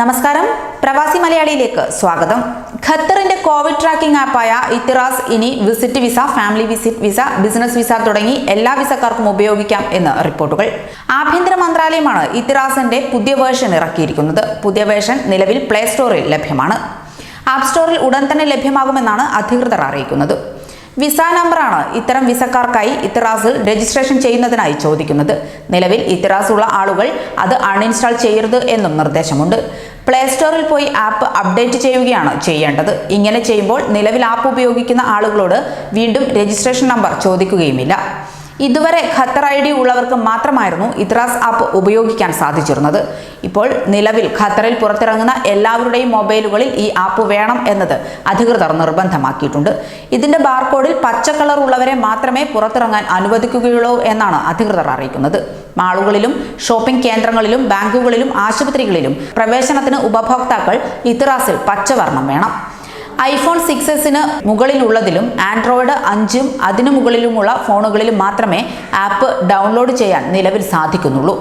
നമസ്കാരം. പ്രവാസി മലയാളിയിലേക്ക് സ്വാഗതം. ഖത്തറിന്റെ കോവിഡ് ട്രാക്കിംഗ് ആപ്പായ ഇത്തിറാസ് ഇനി visit visa family visit visa business visa തുടങ്ങി എല്ലാ വിസക്കാർക്കും ഉപയോഗിക്കാം എന്ന് റിപ്പോർട്ടുകൾ. ആഭ്യന്തര മന്ത്രാലയമാണ് ഇത്തിറാസിന്റെ പുതിയ വേർഷൻ ഇറക്കിയിരിക്കുന്നത്. പുതിയ വേർഷൻ നിലവിൽ പ്ലേ സ്റ്റോറിൽ ലഭ്യമാണ്. ആപ്പ് സ്റ്റോറിൽ ഉടൻ തന്നെ ലഭ്യമാകുമെന്നാണ് അധികൃതർ അറിയിക്കുന്നത്. വിസ നമ്പറാണ് ഇത്തരം വിസക്കാർക്കായി ഇത്തറാസിൽ രജിസ്ട്രേഷൻ ചെയ്യുന്നതിനായി ചോദിക്കുന്നത്. നിലവിൽ ഇത്തറാസ് ഉള്ള ആളുകൾ അത് അൺഇൻസ്റ്റാൾ ചെയ്യരുത് എന്നും നിർദ്ദേശമുണ്ട്. പ്ലേ സ്റ്റോറിൽ പോയി ആപ്പ് അപ്ഡേറ്റ് ചെയ്യുകയാണ് ചെയ്യേണ്ടത്. ഇങ്ങനെ ചെയ്യുമ്പോൾ നിലവിൽ ആപ്പ് ഉപയോഗിക്കുന്ന ആളുകളോട് വീണ്ടും രജിസ്ട്രേഷൻ നമ്പർ ചോദിക്കുകയുമില്ല. ഇതുവരെ ഖത്തർ ഐ ഡി ഉള്ളവർക്ക് മാത്രമായിരുന്നു ഇത്രാസ് ആപ്പ് ഉപയോഗിക്കാൻ സാധിച്ചിരുന്നത്. ഇപ്പോൾ നിലവിൽ ഖത്തറിൽ പുറത്തിറങ്ങുന്ന എല്ലാവരുടെയും മൊബൈലുകളിൽ ഈ ആപ്പ് വേണം എന്നത് അധികൃതർ നിർബന്ധമാക്കിയിട്ടുണ്ട്. ഇതിന്റെ ബാർകോഡിൽ പച്ച കളർ ഉള്ളവരെ മാത്രമേ പുറത്തിറങ്ങാൻ അനുവദിക്കുകയുള്ളൂ എന്നാണ് അധികൃതർ അറിയിക്കുന്നത്. മാളുകളിലും ഷോപ്പിംഗ് കേന്ദ്രങ്ങളിലും ബാങ്കുകളിലും ആശുപത്രികളിലും പ്രവേശനത്തിന് ഉപഭോക്താക്കൾ ഇത്രാസിൽ പച്ചവർണം വേണം. ഐഫോൺ സിക്സ് എസിന് മുകളിലുള്ളതിലും ആൻഡ്രോയിഡ് അഞ്ചും അതിനു മുകളിലുമുള്ള ഫോണുകളിൽ മാത്രമേ ആപ്പ് ഡൗൺലോഡ് ചെയ്യാൻ നിലവിൽ സാധിക്കുന്നുള്ളൂ.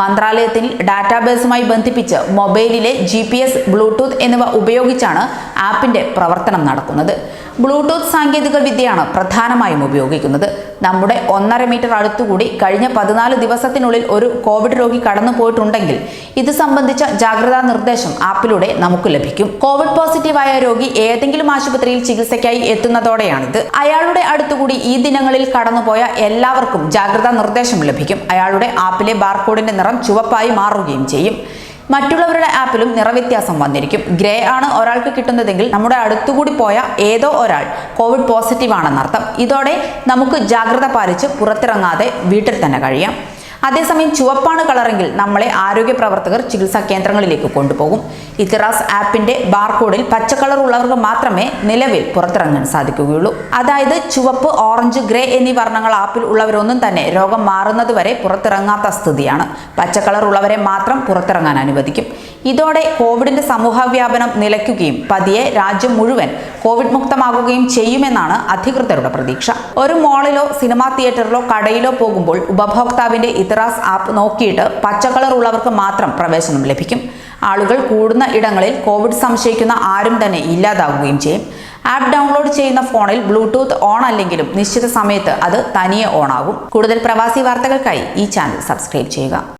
മന്ത്രാലയത്തിൽ ഡാറ്റാബേസുമായി ബന്ധിപ്പിച്ച് മൊബൈലിലെ ജി പി എസ് ബ്ലൂടൂത്ത് എന്നിവ ഉപയോഗിച്ചാണ് ആപ്പിന്റെ പ്രവർത്തനം നടക്കുന്നത്. ബ്ലൂടൂത്ത് സാങ്കേതിക വിദ്യയാണ് പ്രധാനമായും ഉപയോഗിക്കുന്നത്. നമ്മുടെ ഒന്നര മീറ്റർ അടുത്തുകൂടി കഴിഞ്ഞ പതിനാല് ദിവസത്തിനുള്ളിൽ ഒരു കോവിഡ് രോഗി കടന്നു പോയിട്ടുണ്ടെങ്കിൽ ഇത് സംബന്ധിച്ച ജാഗ്രതാ നിർദ്ദേശം ആപ്പിലൂടെ നമുക്ക് ലഭിക്കും. കോവിഡ് പോസിറ്റീവായ രോഗി ഏതെങ്കിലും ആശുപത്രിയിൽ ചികിത്സയ്ക്കായി എത്തുന്നതോടെയാണിത്. അയാളുടെ അടുത്തുകൂടി ഈ ദിനങ്ങളിൽ കടന്നുപോയ എല്ലാവർക്കും ജാഗ്രതാ നിർദ്ദേശം ലഭിക്കും. അയാളുടെ ആപ്പിലെ ബാർകോഡിന്റെ നിറം ചുവപ്പായി മാറുകയും ചെയ്യും. മറ്റുള്ളവരുടെ ആപ്പിലും നിറവ്യത്യാസം വന്നിരിക്കും. ഗ്രേ ആണ് ഒരാൾക്ക് കിട്ടുന്നതെങ്കിൽ നമ്മുടെ അടുത്തുകൂടി പോയ ഏതോ ഒരാൾ കോവിഡ് പോസിറ്റീവ് ആണെന്നർത്ഥം. ഇതോടെ നമുക്ക് ജാഗ്രത പാലിച്ച് പുറത്തിറങ്ങാതെ വീട്ടിൽ തന്നെ കഴിയാം. അതേസമയം ചുവപ്പാണ് കളറെങ്കിൽ നമ്മളെ ആരോഗ്യ പ്രവർത്തകർ ചികിത്സാ കേന്ദ്രങ്ങളിലേക്ക് കൊണ്ടുപോകും. ഇത്തിറാസ് ആപ്പിന്റെ ബാർകോഡിൽ പച്ച കളർ ഉള്ളവർക്ക് മാത്രമേ നിലവിൽ പുറത്തിറങ്ങാൻ സാധിക്കുകയുള്ളൂ. അതായത് ചുവപ്പ് ഓറഞ്ച് ഗ്രേ എന്നീ വർണങ്ങൾ ആപ്പിൽ ഉള്ളവരൊന്നും തന്നെ രോഗം മാറുന്നതുവരെ പുറത്തിറങ്ങാത്ത സ്ഥിതിയാണ്. പച്ച കളർ ഉള്ളവരെ മാത്രം പുറത്തിറങ്ങാൻ അനുവദിക്കും. ഇതോടെ കോവിഡിന്റെ സമൂഹവ്യാപനം നിലയ്ക്കുകയും പതിയെ രാജ്യം മുഴുവൻ കോവിഡ് മുക്തമാകുകയും ചെയ്യുമെന്നാണ് അധികൃതരുടെ പ്രതീക്ഷ. ഒരു മോളിലോ സിനിമാ തിയേറ്ററിലോ കടയിലോ പോകുമ്പോൾ ഉപഭോക്താവിന്റെ ഇത്തറാസ് ആപ്പ് നോക്കിയിട്ട് പച്ച കളർ ഉള്ളവർക്ക് മാത്രം പ്രവേശനം ലഭിക്കും. ആളുകൾ കൂടുന്ന ഇടങ്ങളിൽ കോവിഡ് സംശയിക്കുന്ന ആരും തന്നെ ഇല്ലാതാവുകയും ചെയ്യും. ആപ്പ് ഡൗൺലോഡ് ചെയ്യുന്ന ഫോണിൽ ബ്ലൂടൂത്ത് ഓൺ അല്ലെങ്കിലും നിശ്ചിത സമയത്ത് അത് തനിയെ ഓൺ ആകും. കൂടുതൽ പ്രവാസി വാർത്തകൾക്കായി ഈ ചാനൽ സബ്സ്ക്രൈബ് ചെയ്യുക.